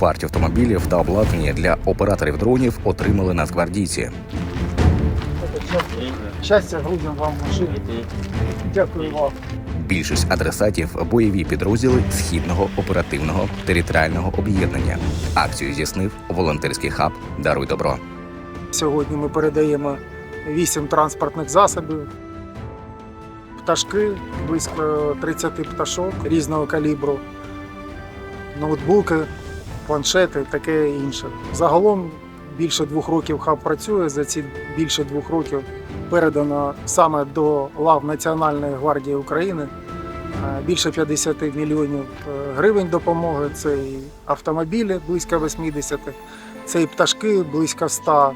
партію автомобілів та обладнання для операторів дронів отримали нацгвардійці. Щастя, грудям вам в машині. Дякую вам. Більшість адресатів бойові підрозділи східного оперативного територіального об'єднання. Акцію здійснив волонтерський хаб Даруй добро. Сьогодні ми передаємо вісім транспортних засобів, пташки, близько 30 пташок різного калібру, ноутбуки, планшети, таке інше. Загалом більше двох років хаб працює. За ці більше двох років передано саме до лав Національної гвардії України е, більше 50 мільйонів е, гривень допомоги. Це і автомобілі близько 80, це і пташки близько 100.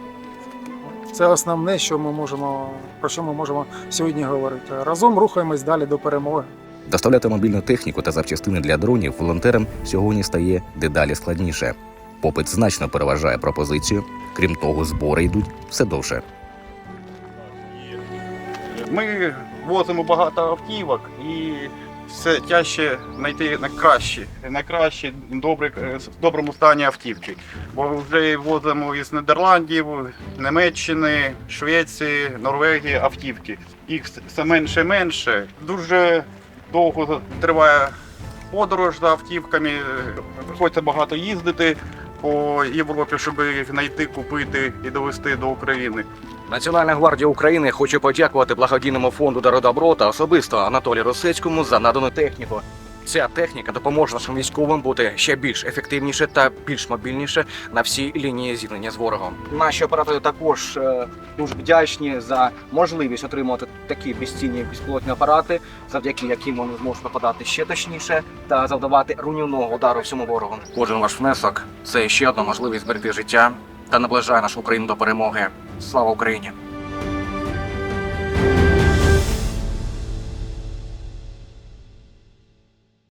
Це основне, що ми можемо про що ми можемо сьогодні говорити. Разом рухаємось далі до перемоги. Доставляти мобільну техніку та запчастини для дронів волонтерам сьогодні стає дедалі складніше. Попит значно переважає пропозицію. Крім того, збори йдуть все довше. Ми возимо багато автівок і все тяжче знайти найкращі, найкращі добрі, е, в доброму стані автівки. Бо вже возимо із Нідерландів, Німеччини, Швеції, Норвегії автівки. Їх все менше менше. Дуже довго триває подорож за автівками. Приходиться багато їздити по Європі, щоб їх знайти, купити і довести до України. Національна гвардія України хоче подякувати благодійному фонду «Дародобро» та особисто Анатолію Росецькому за надану техніку. Ця техніка допоможе нашим військовим бути ще більш ефективніше та більш мобільніше на всій лінії зіткнення з ворогом. Наші оператори також е, дуже вдячні за можливість отримувати такі безцінні безпілотні апарати, завдяки яким вони зможуть нападати ще точніше та завдавати руйнівного удару всьому ворогу. Кожен ваш внесок це ще одна можливість зберегти життя та наближає нашу Україну до перемоги. Слава Україні!